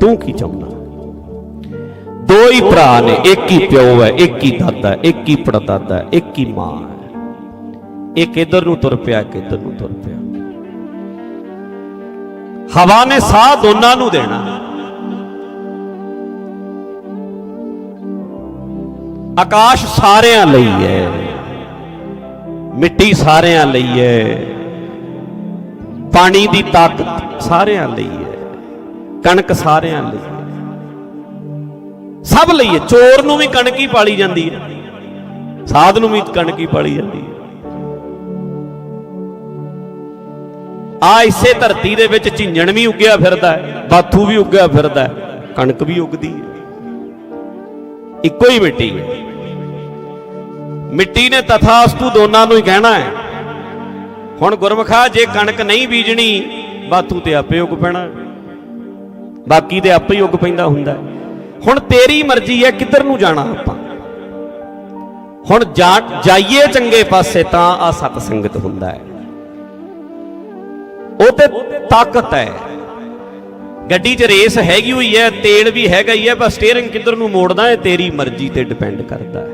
ਤੂੰ ਕੀ ਚਾਹੁੰਦਾ? ਦੋ ਹੀ ਭਰਾ ਨੇ ਇੱਕ ਹੀ ਪਿਓ ਹੈ ਇੱਕ ਹੀ ਦਾਦਾ ਇੱਕ ਹੀ ਪੜਦਾਦਾ ਹੈ, ਇੱਕ ਹੀ ਮਾਂ ਹੈ। ਇੱਕ ਇਧਰ ਨੂੰ ਤੁਰ ਪਿਆ ਇੱਕ ਇਧਰ ਨੂੰ ਤੁਰ ਪਿਆ। ਹਵਾ ਨੇ ਸਾਹ ਦੋਨਾਂ ਨੂੰ ਦੇਣਾ। ਆਕਾਸ਼ ਸਾਰਿਆਂ ਲਈ ਹੈ। ਮਿੱਟੀ ਸਾਰਿਆਂ ਲਈ ਹੈ। ਪਾਣੀ ਦੀ ਤਾਕਤ ਸਾਰਿਆਂ ਲਈ ਹੈ। ਕਣਕ ਸਾਰਿਆਂ ਲਈ। ਸਭ ਲਈ ਹੈ ਚੋਰ ਨੂੰ ਵੀ ਕਣਕ ਹੀ ਪਾਲੀ ਜਾਂਦੀ ਹੈ। ਸਾਧ ਨੂੰ ਵੀ ਕਣਕ ਹੀ ਪਾਲੀ ਜਾਂਦੀ ਹੈ। ਆ ਇਸੇ ਧਰਤੀ ਦੇ ਵਿੱਚ ਝਿੰਜਣ ਵੀ ਉੱਗਿਆ ਫਿਰਦਾ ਹੈ, ਬਾਥੂ ਵੀ ਉੱਗਿਆ ਫਿਰਦਾ ਹੈ, ਕਣਕ ਵੀ ਉੱਗਦੀ ਹੈ। ਇੱਕੋ ਹੀ ਮਿੱਟੀ। ਹੈ ਮਿੱਟੀ ਨੇ ਤਥਾਸਤੂ ਦੋਨਾਂ ਨੂੰ ਹੀ ਕਹਿਣਾ ਹੈ। ਹੁਣ ਗੁਰਮਖਾ, ਜੇ ਕਣਕ ਨਹੀਂ ਬੀਜਣੀ, ਬਾਥੂ ਤੇ ਆਪੇ ਉੱਗ ਪੈਣਾ। ਬਾਕੀ ਤੇ ਆਪੇ ਹੀ ਉੱਗ ਪੈਂਦਾ ਹੁੰਦਾ ਹੁਣ ਤੇਰੀ ਮਰਜ਼ੀ ਹੈ, ਕਿੱਧਰ ਨੂੰ ਜਾਣਾ ਆਪਾਂ? ਹੁਣ ਜਾ- ਜਾਈਏ ਚੰਗੇ ਪਾਸੇ ਤਾਂ ਆ ਸਤ ਸੰਗਤ ਹੁੰਦਾ ਹੈ। ਉਹ ਤੇ ਤਾਕਤ ਹੈ। ਗੱਡੀ 'ਚ ਰੇਸ ਹੈਗੀ ਹੋਈ ਹੈ, ਤੇਲ ਵੀ ਹੈਗਾ ਹੀ ਹੈ ਪਰ ਸਟੀਅਰਿੰਗ ਕਿੱਧਰ ਨੂੰ ਮੋੜਦਾ ਹੈ, ਤੇਰੀ ਮਰਜ਼ੀ ਤੇ ਡਿਪੈਂਡ ਕਰਦਾ ਹੈ।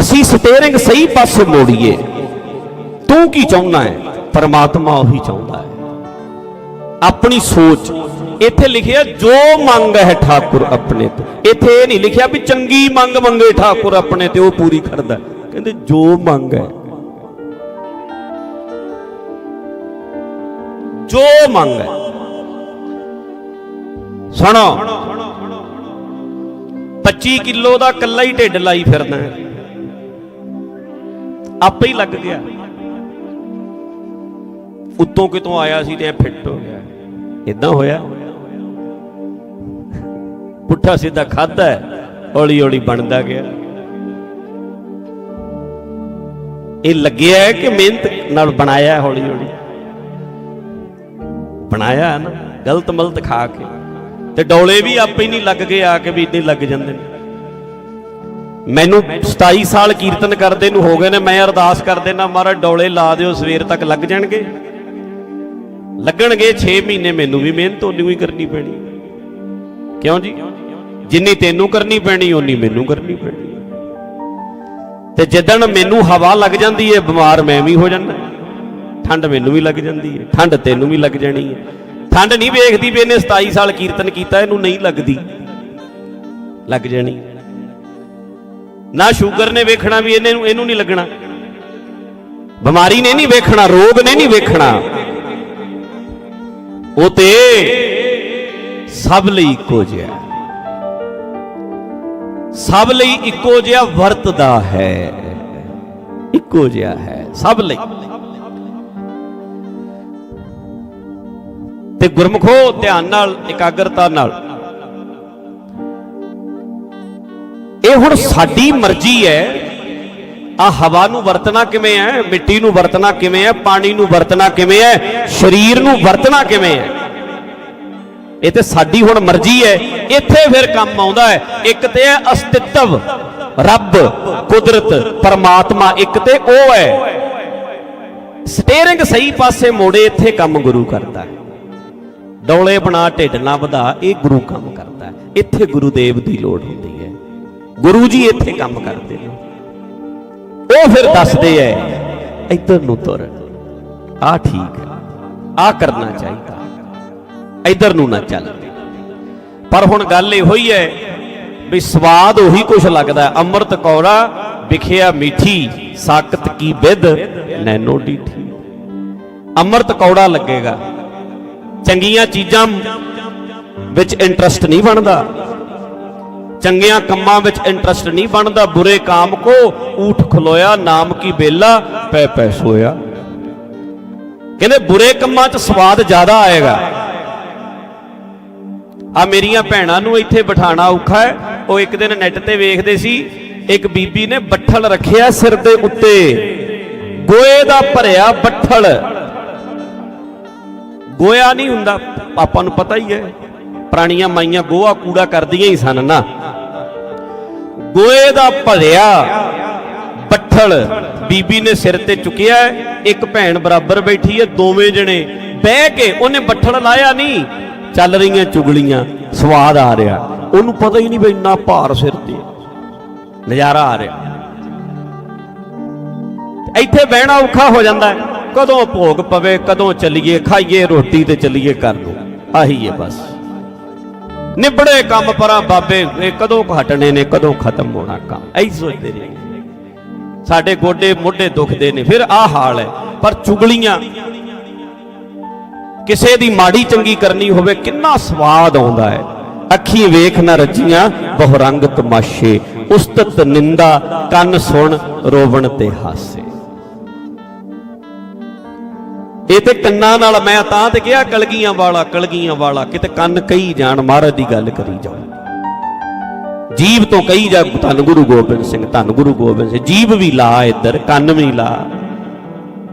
ਅਸੀਂ ਸਟੀਅਰਿੰਗ ਸਹੀ ਪਾਸੇ ਮੋੜੀਏ। ਤੂੰ ਕੀ ਚਾਹੁੰਦਾ ਹੈ? ਪਰਮਾਤਮਾ ਉਹੀ ਚਾਹੁੰਦਾ ਹੈ। ਆਪਣੀ ਸੋਚ। ਇੱਥੇ ਲਿਖਿਆ, ਜੋ ਮੰਗ ਹੈ ਠਾਕੁਰ ਆਪਣੇ ਤੇ। ਇੱਥੇ ਇਹ ਨਹੀਂ ਲਿਖਿਆ ਵੀ ਚੰਗੀ ਮੰਗ ਮੰਗੇ ਠਾਕੁਰ ਆਪਣੇ ਤੇ, ਉਹ ਪੂਰੀ ਕਰਦਾ। ਕਹਿੰਦੇ ਜੋ ਮੰਗ ਹੈ। ਜੋ ਮੰਗ ਹੈ। ਸੁਣੋ। 25 ਕਿਲੋ ਦਾ ਕੱਲਾ ਹੀ ਢਿੱਡ ਲਾਈ ਫਿਰਦਾ ਆਪੇ ਹੀ ਲੱਗ ਗਿਆ। ਉੱਤੋਂ ਕਿਤੋਂ ਆਇਆ ਸੀ ਤੇ ਇਹ ਫਿੱਟ ਹੋ ਗਿਆ। ਇਦਾਂ ਹੋਇਆ। ਪੁੱਠਾ ਸਿੱਧਾ ਖਾਦਾ ਹੌਲੀ ਹੌਲੀ ਬਣਦਾ ਗਿਆ। ਇਹ ਲੱਗਿਆ ਹੈ ਕਿ ਮਿਹਨਤ ਨਾਲ ਬਣਾਇਆ ਹੌਲੀ ਹੌਲੀ ਬਣਾਇਆ ਹੈ ਨਾ, ਗਲਤ ਮਲਤ ਖਾ ਕੇ। ਤੇ ਡੋਲੇ ਵੀ ਆਪੇ ਹੀ ਨਹੀਂ ਲੱਗ ਗਏ ਆ ਕੇ ਵੀ ਇੰਨੇ ਲੱਗ ਜਾਂਦੇ ਨੇ। ਮੈਨੂੰ 27 ਸਾਲ ਕੀਰਤਨ ਕਰਦੇ ਨੂੰ ਹੋ ਗਏ ਨੇ, ਮੈਂ ਅਰਦਾਸ ਕਰਦੇ ਨਾ ਮਹਾਰਾਜ, ਡੋਲੇ ਲਾ ਦਿਓ, ਸਵੇਰ ਤੱਕ ਲੱਗ ਜਾਣਗੇ। ਲੱਗਣਗੇ 6 ਮਹੀਨੇ ਮੈਨੂੰ ਵੀ ਮਿਹਨਤ ਉਨੀ ਹੀ ਕਰਨੀ ਪੈਣੀ। ਕਿਉਂ ਜੀ? ਜਿੰਨੀ ਤੈਨੂੰ ਕਰਨੀ ਪੈਣੀ ਉਨੀ ਮੈਨੂੰ ਕਰਨੀ ਪੈਣੀ। ਤੇ ਜਿੱਦਣ ਮੈਨੂੰ ਹਵਾ ਲੱਗ ਜਾਂਦੀ ਹੈ ਬਿਮਾਰ ਮੈਂ ਵੀ ਹੋ ਜਾਂਦਾ। ਠੰਡ ਮੈਨੂੰ ਵੀ ਲੱਗ ਜਾਂਦੀ ਹੈ ਠੰਡ ਤੈਨੂੰ ਵੀ ਲੱਗ ਜਾਣੀ ਹੈ ਠੰਡ ਨਹੀਂ ਵੇਖਦੀ ਵੀ ਇਹਨੇ 27 ਸਾਲ ਕੀਰਤਨ ਕੀਤਾ, ਇਹਨੂੰ ਨਹੀਂ ਲੱਗਦੀ। ਲੱਗ ਜਾਣੀ। ਨਾ ਸ਼ੂਗਰ ਨੇ ਵੇਖਣਾ ਵੀ ਇਹਨੇ ਇਹਨੂੰ ਨਹੀਂ ਲੱਗਣਾ। ਬਿਮਾਰੀ ਨੇ ਨਹੀਂ ਵੇਖਣਾ, ਰੋਗ ਨੇ ਨਹੀਂ ਵੇਖਣਾ। ਉਹ ਤੇ ਸਭ ਲਈ ਇੱਕੋ ਜਿਹਾ ਸਭ ਲਈ ਇੱਕੋ ਜਿਹਾ ਵਰਤਦਾ ਹੈ। ਇੱਕੋ ਜਿਹਾ ਹੈ, ਸਭ ਲਈ। ਤੇ ਗੁਰਮਖੋ ਧਿਆਨ ਨਾਲ, ਇਕਾਗਰਤਾ ਨਾਲ। ਇਹ ਹੁਣ ਸਾਡੀ ਮਰਜ਼ੀ ਹੈ ਆ ਹਵਾ ਨੂੰ ਵਰਤਣਾ ਕਿਵੇਂ ਹੈ? ਮਿੱਟੀ ਨੂੰ ਵਰਤਣਾ ਕਿਵੇਂ ਹੈ? ਪਾਣੀ ਨੂੰ ਵਰਤਣਾ ਕਿਵੇਂ ਹੈ? ਸਰੀਰ ਨੂੰ ਵਰਤਣਾ ਕਿਵੇਂ ਹੈ? ਇਹ ਤੇ ਸਾਡੀ ਹੁਣ ਮਰਜ਼ੀ ਹੈ। ਇੱਥੇ ਫਿਰ ਕੰਮ ਆਉਂਦਾ ਹੈ। ਇੱਕ ਤੇ ਹੈ ਅਸਤਿਤਵ। ਰੱਬ, ਕੁਦਰਤ, ਪਰਮਾਤਮਾ, ਇੱਕ ਤੇ ਉਹ ਹੈ। ਸਟੀਅਰਿੰਗ ਸਹੀ ਪਾਸੇ ਮੋੜੇ ਇੱਥੇ ਕੰਮ ਗੁਰੂ ਕਰਦਾ ਹੈ। ਡੋਲੇ ਬਣਾ, ਢਿੱਡ ਨਾ ਵਧਾ, ਇਹ ਗੁਰੂ ਕੰਮ ਕਰਦਾ ਹੈ। ਇੱਥੇ ਗੁਰੂ ਦੇਵ ਦੀ ਲੋੜ ਹੁੰਦੀ ਹੈ। ਗੁਰੂ ਜੀ ਇੱਥੇ ਕੰਮ ਕਰਦੇ ਨੇ। ਉਹ ਫਿਰ ਦੱਸਦੇ ਐ, ਇੱਧਰ ਨੂੰ ਤੁਰ। ਆ ਠੀਕ ਹੈ ਆ ਕਰਨਾ ਚਾਹੀਦਾ। ਇੱਧਰ ਨੂੰ ਨਾ ਚੱਲ। ਪਰ ਹੁਣ ਗੱਲ ਇਹੋ ਹੀ ਹੈ ਵੀ ਸਵਾਦ ਉਹੀ ਕੁਛ ਲੱਗਦਾ। ਅੰਮ੍ਰਿਤ ਕੌੜਾ, ਵਿਖਿਆ ਮਿੱਠੀ ਸਾਕਤ ਕੀ ਵਿਦ ਨੈਨੋ ਡੀਠੀ। ਅੰਮ੍ਰਿਤ ਕੌੜਾ ਲੱਗੇਗਾ। ਚੰਗੀਆਂ ਚੀਜ਼ਾਂ ਵਿੱਚ ਇੰਟਰਸਟ ਨਹੀਂ ਬਣਦਾ। ਚੰਗਿਆਂ ਕੰਮਾਂ ਵਿੱਚ ਇੰਟਰਸਟ ਨਹੀਂ ਬਣਦਾ, ਬੁਰੇ ਕਾਮ ਕੋ, ਊਠ ਖਲੋਇਆ, ਨਾਮ ਕੀ ਬੇਲਾ, ਪੈ ਪੈ ਸੋਇਆ। ਕਹਿੰਦੇ ਬੁਰੇ ਕੰਮਾਂ 'ਚ ਸਵਾਦ ਜ਼ਿਆਦਾ ਆਏਗਾ। ਆ ਮੇਰੀਆਂ ਭੈਣਾਂ ਨੂੰ ਇੱਥੇ ਬਿਠਾਣਾ ਔਖਾ ਹੈ। ਉਹ ਇੱਕ ਦਿਨ ਨੈਟ ਤੇ ਵੇਖਦੇ ਸੀ, ਇੱਕ ਬੀਬੀ ਨੇ ਬੱਠਲ ਰੱਖਿਆ ਸਿਰ ਦੇ ਉੱਤੇ। ਗੋਏ ਦਾ ਭਰਿਆ ਬੱਠਲ। ਗੋਇਆ ਨਹੀਂ ਹੁੰਦਾ, ਆਪਾਂ ਨੂੰ ਪਤਾ ਹੀ ਹੈ। ਪੁਰਾਣੀਆਂ ਮਾਈਆਂ ਗੋਹਾ ਕੂੜਾ ਕਰਦੀਆਂ ਹੀ ਸਨ ਨਾ। ਗੋਏ ਦਾ ਭਰਿਆ ਬੱਠਲ ਬੀਬੀ ਨੇ ਸਿਰ ਤੇ ਚੁੱਕਿਆ ਇੱਕ ਭੈਣ ਬਰਾਬਰ ਬੈਠੀ ਹੈ, ਦੋਵੇਂ ਜਣੇ ਬਹਿ ਕੇ ਉਹਨੇ ਬੱਠਲ ਲਾਇਆ ਨਹੀਂ, ਚੱਲ ਰਹੀਆਂ ਚੁਗਲੀਆਂ, ਸਵਾਦ ਆ ਰਿਹਾ। ਉਹਨੂੰ ਪਤਾ ਹੀ ਨਹੀਂ ਵੀ ਇੰਨਾ ਭਾਰ ਸਿਰ ਤੇ ਨਜ਼ਾਰਾ ਆ ਰਿਹਾ। ਇੱਥੇ ਬਹਿਣਾ ਔਖਾ ਹੋ ਜਾਂਦਾ ਕਦੋਂ ਭੋਗ ਪਵੇ, ਕਦੋਂ ਚੱਲੀਏ, ਖਾਈਏ ਰੋਟੀ ਤੇ ਚੱਲੀਏ ਕਰ ਲੋ ਆਹੀ ਹੈ ਬਸ। ਨਿਬੜੇ ਕੰਮ ਪਰਾਂ ਬਾਬੇ, ਇਹ ਕਦੋਂ ਕੁ ਨੇ, ਕਦੋਂ ਖਤਮ ਹੋਣਾ ਕੰਮ। ਐਂ ਸੋਚਦੇ ਨੇ ਸਾਡੇ ਗੋਡੇ ਮੋਢੇ ਦੁਖਦੇ ਨੇ, ਫਿਰ ਆਹ ਹਾਲ ਹੈ। ਪਰ ਚੁਗਲੀਆਂ, ਕਿਸੇ ਦੀ ਮਾੜੀ ਚੰਗੀ ਕਰਨੀ ਹੋਵੇ, ਕਿੰਨਾ ਸਵਾਦ ਆਉਂਦਾ ਹੈ। ਅੱਖੀ ਵੇਖ ਨਾ ਰੱਜੀਆਂ ਬਹੁਰੰਗ ਤਮਾਸ਼ੇ। ਉਸਤਤ ਨਿੰਦਾ, ਕੰਨ ਸੁਣ, ਰੋਵਣ ਤੇ ਹਾਸੇ। ਇਹ ਤੇ ਕੰਨਾਂ ਨਾਲ ਮੈਂ ਤਾਂ ਤੇ ਕਿਹਾ, ਕਲਗੀਆਂ ਵਾਲਾ ਕਲਗੀਆਂ ਵਾਲਾ, ਕਿਤੇ ਕੰਨ ਕਹੀ ਜਾਣ, ਮਹਾਰਾਜ ਦੀ ਗੱਲ ਕਰੀ ਜਾਓ। ਜੀਬ ਤੋਂ ਕਹੀ ਜਾ, ਧੰਨ ਗੁਰੂ ਗੋਬਿੰਦ ਸਿੰਘ, ਧੰਨ ਗੁਰੂ ਗੋਬਿੰਦ ਸਿੰਘ ਜੀਬ ਵੀ ਲਾ ਇੱਧਰ, ਕੰਨ ਵੀ ਲਾ।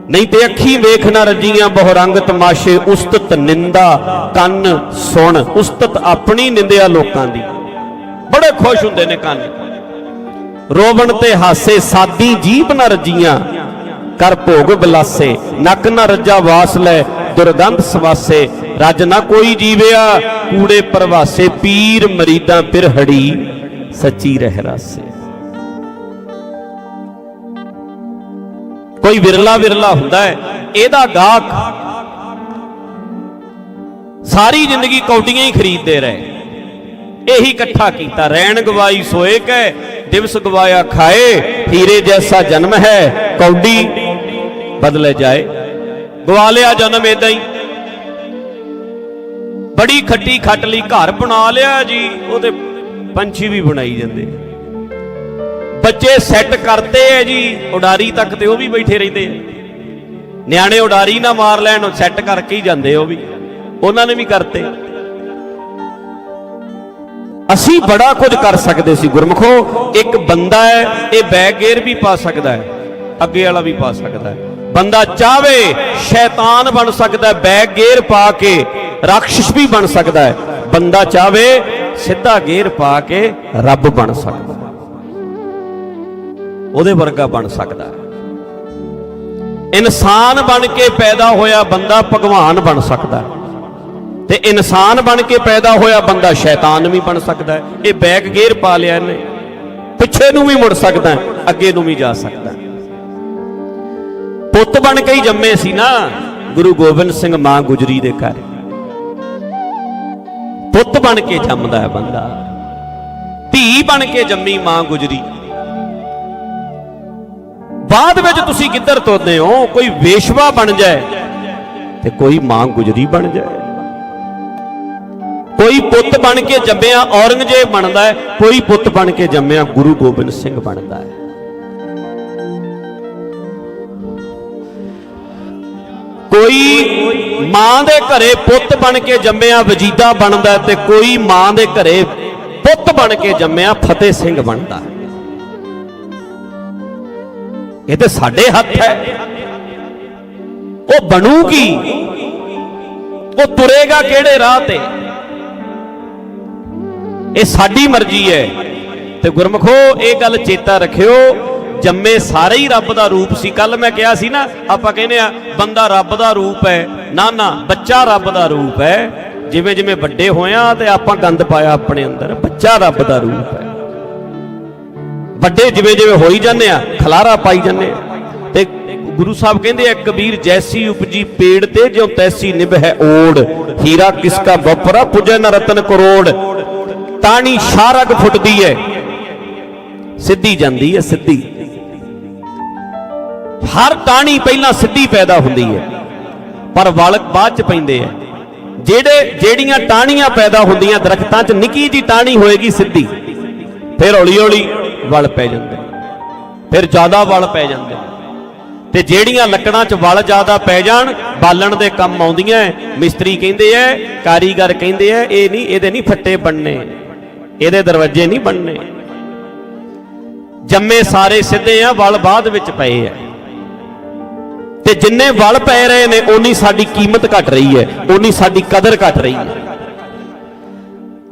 ਨਹੀਂ ਤੇ ਅੱਖੀ ਵੇਖ ਨਾ ਰੱਜੀਆਂ ਬਹੁਰੰਗ ਤਮਾਸ਼ੇ, ਉਸਤਤ ਨਿੰਦਾ, ਕੰਨ ਸੁਣ, ਉਸਤਤ ਆਪਣੀ ਨਿੰਦਿਆ ਲੋਕਾਂ ਦੀ। ਬੜੇ ਖੁਸ਼ ਹੁੰਦੇ ਨੇ ਕੰਨ। ਰੋਵਣ ਤੇ ਹਾਸੇ, ਸਾਦੀ ਜੀਬ ਨਾ ਰੱਜੀਆਂ ਕਰ ਭੋਗ ਬਲਾਸੇ, ਨੱਕ ਨਾ ਰੱਜਾ ਵਾਸ ਲੈ, ਦੁਰਗੰਧ ਸਵਾਸੇ, ਰੱਜ ਨਾ ਕੋਈ ਜੀਵਿਆ, ਕੂੜੇ ਪਰਵਾਸੇ, ਪੀਰ ਮਰੀਦਾਂ ਫਿਰ ਹੜੀ, ਸੱਚੀ ਰਹਿ ਰਾਸੇ। ਕੋਈ ਵਿਰਲਾ ਵਿਰਲਾ ਹੁੰਦਾ ਹੈ, ਇਹਦਾ ਗਾਹਕ ਸਾਰੀ ਜ਼ਿੰਦਗੀ ਕੌਡੀਆਂ ਹੀ ਖਰੀਦਦੇ ਰਹੇ। ਇਹੀ ਇਕੱਠਾ ਕੀਤਾ ਰਹਿਣ ਗਵਾਈ ਸੋਏ ਕੈ ਦਿਵਸ ਗਵਾਇਆ ਖਾਏ, ਹੀਰੇ ਜੈਸਾ ਜਨਮ ਹੈ, ਕੌਡੀ ਬਦਲੇ ਜਾਏ। ਗਵਾ ਲਿਆ ਜਨਮ ਇਦਾਂ ਹੀ। ਬੜੀ ਖੱਟੀ ਖੱਟ ਲਈ ਘਰ ਬਣਾ ਲਿਆ ਜੀ, ਉਹਦੇ ਪੰਛੀ ਵੀ ਬਣਾਈ ਜਾਂਦੇ। ਬੱਚੇ ਸੈੱਟ ਕਰਤੇ ਐ ਜੀ, ਉਡਾਰੀ ਤੱਕ ਤੇ ਉਹ ਵੀ ਬੈਠੇ ਰਹਿੰਦੇ ਐ ਨਿਆਣੇ ਉਡਾਰੀ ਨਾ ਮਾਰ ਲੈਣ ਸੈੱਟ ਕਰਕੇ ਹੀ ਜਾਂਦੇ ਉਹ ਵੀ। ਉਹਨਾਂ ਨੇ ਵੀ ਕਰਤੇ। ਅਸੀਂ ਬੜਾ ਕੁਝ ਕਰ ਸਕਦੇ ਸੀ, ਗੁਰਮਖੋ। ਇੱਕ ਬੰਦਾ ਹੈ, ਇਹ ਬੈਗ ਗੇਅਰ ਵੀ ਪਾ ਸਕਦਾ ਹੈ, ਅੱਗੇ ਵਾਲਾ ਵੀ ਪਾ ਸਕਦਾ ਹੈ। ਬੰਦਾ ਚਾਵੇ ਸ਼ੈਤਾਨ ਬਣ ਸਕਦਾ ਬੈਗ ਗੇਰ ਪਾ ਕੇ ਰਾਖਸ਼ ਵੀ ਬਣ ਸਕਦਾ ਹੈ। ਬੰਦਾ ਚਾਵੇ ਸਿੱਧਾ ਗੇਰ ਪਾ ਕੇ ਰੱਬ ਬਣ ਸਕਦਾ ਉਹਦੇ ਵਰਗਾ ਬਣ ਸਕਦਾ ਇਨਸਾਨ ਬਣ ਕੇ ਪੈਦਾ ਹੋਇਆ ਬੰਦਾ ਭਗਵਾਨ ਬਣ ਸਕਦਾ ਤੇ ਇਨਸਾਨ ਬਣ ਕੇ ਪੈਦਾ ਹੋਇਆ ਬੰਦਾ ਸ਼ੈਤਾਨ ਵੀ ਬਣ ਸਕਦਾ ਹੈ। ਇਹ ਬੈਕ ਗੇਅਰ ਪਾ ਲਿਆ ਇਹਨੇ। ਪਿੱਛੇ ਨੂੰ ਵੀ ਮੁੜ ਸਕਦਾ ਅੱਗੇ ਨੂੰ ਵੀ ਜਾ ਸਕਦਾ ਪੁੱਤ ਬਣ ਕੇ ਹੀ ਜੰਮੇ ਸੀ ਨਾ। ਗੁਰੂ ਗੋਬਿੰਦ ਸਿੰਘ ਮਾਂ ਗੁਜਰੀ ਦੇ ਘਰ। ਪੁੱਤ ਬਣ ਕੇ ਜੰਮਦਾ ਹੈ ਬੰਦਾ। ਧੀ ਬਣ ਕੇ ਜੰਮੀ ਮਾਂ ਗੁਜਰੀ। ਬਾਅਦ ਵਿੱਚ ਤੁਸੀਂ ਕਿੱਧਰ ਤੁਰਦੇ ਹੋ? ਕੋਈ ਵੇਸ਼ਵਾ ਬਣ ਜਾਏ ਤੇ ਕੋਈ ਮਾਂ ਗੁਜਰੀ ਬਣ ਜਾਏ। ਕੋਈ ਪੁੱਤ ਬਣ ਕੇ ਜੰਮਿਆ ਔਰੰਗਜ਼ੇਬ ਬਣਦਾ ਹੈ, ਕੋਈ ਪੁੱਤ ਬਣ ਕੇ ਜੰਮਿਆ ਗੁਰੂ ਗੋਬਿੰਦ ਸਿੰਘ ਬਣਦਾ ਹੈ। ਕੋਈ ਮਾਂ ਦੇ ਘਰੇ ਪੁੱਤ ਬਣ ਕੇ ਜੰਮਿਆ, ਵਜੀਦਾ ਬਣਦਾ ਤੇ ਕੋਈ ਮਾਂ ਦੇ ਘਰੇ ਪੁੱਤ ਬਣ ਕੇ ਜੰਮਿਆ, ਫਤਿਹ ਸਿੰਘ ਬਣਦਾ। ਇਹ ਤੇ ਸਾਡੇ ਹੱਥ ਹੈ। ਉਹ ਬਣੂਗੀ। ਉਹ ਤੁਰੇਗਾ ਕਿਹੜੇ ਰਾਹ ਤੇ? ਇਹ ਸਾਡੀ ਮਰਜ਼ੀ ਹੈ। ਤੇ ਗੁਰਮਖੋ, ਇਹ ਗੱਲ ਚੇਤਾ ਰੱਖਿਓ। ਜੰਮੇ ਸਾਰੇ ਹੀ ਰੱਬ ਦਾ ਰੂਪ ਸੀ। ਕੱਲ ਮੈਂ ਕਿਹਾ ਸੀ ਨਾ, ਆਪਾਂ ਕਹਿੰਦੇ ਆ, ਬੰਦਾ ਰੱਬ ਦਾ ਰੂਪ ਹੈ। ਨਾ ਨਾ, ਬੱਚਾ ਰੱਬ ਦਾ ਰੂਪ ਹੈ। ਜਿਵੇਂ ਜਿਵੇਂ ਵੱਡੇ ਹੋਇਆ ਤੇ ਆਪਾਂ ਗੰਦ ਪਾਇਆ ਆਪਣੇ ਅੰਦਰ, ਬੱਚਾ ਰੱਬ ਦਾ ਰੂਪ ਹੈ। ਵੱਡੇ ਜਿਵੇਂ ਜਿਵੇਂ ਹੋਈ ਜਾਂਦੇ ਆ, ਖਲਾਰਾ ਪਾਈ ਜਾਂਦੇ ਆ। ਤੇ ਗੁਰੂ ਸਾਹਿਬ ਕਹਿੰਦੇ ਆ, ਕਬੀਰ ਜੈਸੀ ਉਪਜੀ ਪੇੜ ਤੇ ਜਿਉ ਤੈਸੀ ਨਿਭ ਹੈ ਓੜ। ਹੀਰਾ ਕਿਸਕਾ ਵਪਰਾ ਪੁਜੈ ਨ ਰਤਨ ਕਰੋੜ। ਤਾਣੀ ਸ਼ਾਰਗ ਫੁੱਟਦੀ ਹੈ। ਸਿੱਧੀ ਜਾਂਦੀ ਹੈ, ਸਿੱਧੀ। ਹਰ ਟਾਣੀ ਪਹਿਲਾਂ ਸਿੱਧੀ ਪੈਦਾ ਹੁੰਦੀ ਹੈ, ਪਰ ਵਲ ਬਾਅਦ ਚ ਪੈਂਦੇ ਆ। ਜਿਹੜੇ, ਜਿਹੜੀਆਂ ਟਾਣੀਆਂ ਪੈਦਾ ਹੁੰਦੀਆਂ, ਦਰਖਤਾਂ 'ਚ ਨਿੱਕੀ ਜੀ ਟਾਣੀ ਹੋਏਗੀ ਸਿੱਧੀ, ਫਿਰ ਹੌਲੀ ਹੌਲੀ ਵਲ ਪੈ ਜਾਂਦੇ, ਫਿਰ ਜ਼ਿਆਦਾ ਵਲ ਪੈ ਜਾਂਦੇ। ਤੇ ਜਿਹੜੀਆਂ ਲੱਕੜਾਂ 'ਚ ਵਲ ਜ਼ਿਆਦਾ ਪੈ ਜਾਣ, ਬਾਲਣ ਦੇ ਕੰਮ ਆਉਂਦੀਆਂ ਮਿਸਤਰੀ ਕਹਿੰਦੇ ਐ, ਕਾਰੀਗਰ ਕਹਿੰਦੇ ਐ, ਇਹ ਨਹੀਂ, ਇਹਦੇ ਨਹੀਂ ਫੱਟੇ ਬਣਨੇ, ਇਹਦੇ ਦਰਵਾਜ਼ੇ ਨਹੀਂ ਬਣਨੇ। ਜੰਮੇ ਸਾਰੇ ਸਿੱਧੇ ਆ, ਵਲ ਬਾਅਦ ਵਿੱਚ ਪਏ ਆ। ਤੇ ਜਿੰਨੇ ਵਲ ਪੈ ਰਹੇ ਨੇ, ਓਨੀ ਸਾਡੀ ਕੀਮਤ ਘਟ ਰਹੀ ਹੈ, ਓਨੀ ਸਾਡੀ ਕਦਰ ਘਟ ਰਹੀ ਹੈ।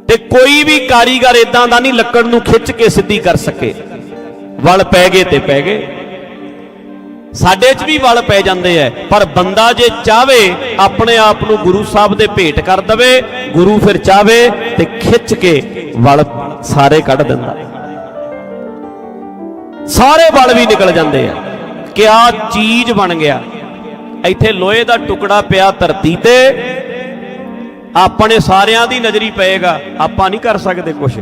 ਤੇ ਕੋਈ ਵੀ ਕਾਰੀਗਰ ਇਦਾਂ ਦਾ ਨਹੀਂ ਲੱਕੜ ਨੂੰ ਖਿੱਚ ਕੇ ਸਿੱਧੀ ਕਰ ਸਕੇ। ਵਲ ਪੈ ਗਏ ਤੇ ਪੈ ਗਏ। ਸਾਡੇ 'ਚ ਵੀ ਵਲ ਪੈ ਜਾਂਦੇ ਐ, ਪਰ ਬੰਦਾ ਜੇ ਚਾਵੇ ਆਪਣੇ ਆਪ ਨੂੰ ਗੁਰੂ ਸਾਹਿਬ ਦੇ ਭੇਟ ਕਰ ਦਵੇ, ਗੁਰੂ ਫਿਰ ਚਾਵੇ ਤੇ ਖਿੱਚ ਕੇ ਵਲ ਸਾਰੇ ਕੱਢ ਦਿੰਦਾ। ਸਾਰੇ ਵਲ ਵੀ ਨਿਕਲ ਜਾਂਦੇ ਆ ਕਿਆ ਚੀਜ਼ ਬਣ ਗਿਆ? ਇੱਥੇ ਲੋਹੇ ਦਾ ਟੁਕੜਾ ਪਿਆ ਧਰਤੀ ਤੇ। ਆਪਣੇ ਸਾਰਿਆਂ ਦੀ ਨਜ਼ਰੀ ਪਏਗਾ। ਆਪਾਂ ਨਹੀਂ ਕਰ ਸਕਦੇ ਕੁਝ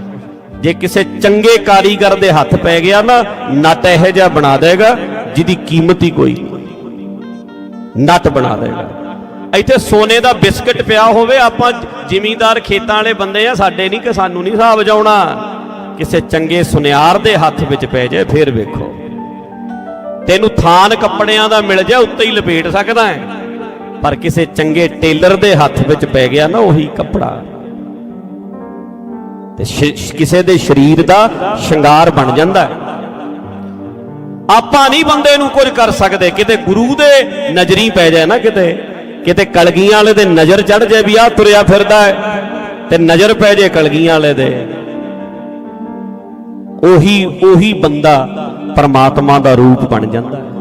ਜੇ ਕਿਸੇ ਚੰਗੇ ਕਾਰੀਗਰ ਦੇ ਹੱਥ ਪੈ ਗਿਆ ਨਾ ਨਟ ਇਹੋ ਜਿਹਾ ਬਣਾ ਦੇਗਾ, ਜਿਹਦੀ ਕੀਮਤ ਹੀ ਕੋਈ ਨਹੀਂ। ਨਟ ਬਣਾ ਦੇਗਾ। ਇੱਥੇ ਸੋਨੇ ਦਾ ਬਿਸਕਟ ਪਿਆ ਹੋਵੇ, ਆਪਾਂ ਜ਼ਿਮੀਂਦਾਰ ਖੇਤਾਂ ਵਾਲੇ ਬੰਦੇ ਆ, ਸਾਡੇ ਨਹੀਂ ਕਿ ਸਾਨੂੰ ਨਹੀਂ ਹਿਸਾਬ ਜਾਉਣਾ। ਕਿਸੇ ਚੰਗੇ ਸੁਨਿਆਰ ਦੇ ਹੱਥ ਵਿੱਚ ਪੈ ਜਾਏ, ਫਿਰ ਵੇਖੋ। ਤੈਨੂੰ ਥਾਨ ਕੱਪੜਿਆਂ ਦਾ ਮਿਲ ਜਾ, ਉੱਤੇ ਹੀ ਲਪੇਟ ਸਕਦਾ ਹੈ। ਪਰ ਕਿਸੇ ਚੰਗੇ ਟੇਲਰ ਦੇ ਹੱਥ ਵਿੱਚ ਪੈ ਗਿਆ ਨਾ ਉਹੀ ਕੱਪੜਾ। ਤੇ ਕਿਸੇ ਦੇ ਸਰੀਰ ਦਾ ਸ਼ਿੰਗਾਰ ਬਣ ਜਾਂਦਾ ਹੈ। ਆਪਾਂ ਨਹੀਂ ਬੰਦੇ ਨੂੰ ਕੁਝ ਕਰ ਸਕਦੇ। ਕਿਤੇ ਗੁਰੂ ਦੇ ਨਜ਼ਰੀ ਪੈ ਜਾਏ ਨਾ ਕਿਤੇ। ਕਿਤੇ ਕਲਗੀਆਂ ਵਾਲੇ ਦੇ ਨਜ਼ਰ ਚੜ ਜਾਏ ਵੀ ਆ ਤੁਰਿਆ ਫਿਰਦਾ ਹੈ। ਤੇ ਨਜ਼ਰ ਪੈ ਜਾਏ ਕਲਗੀਆਂ ਵਾਲੇ ਦੇ। ਉਹੀ ਉਹੀ ਬੰਦਾ ਪਰਮਾਤਮਾ ਦਾ ਰੂਪ ਬਣ ਜਾਂਦਾ ਹੈ।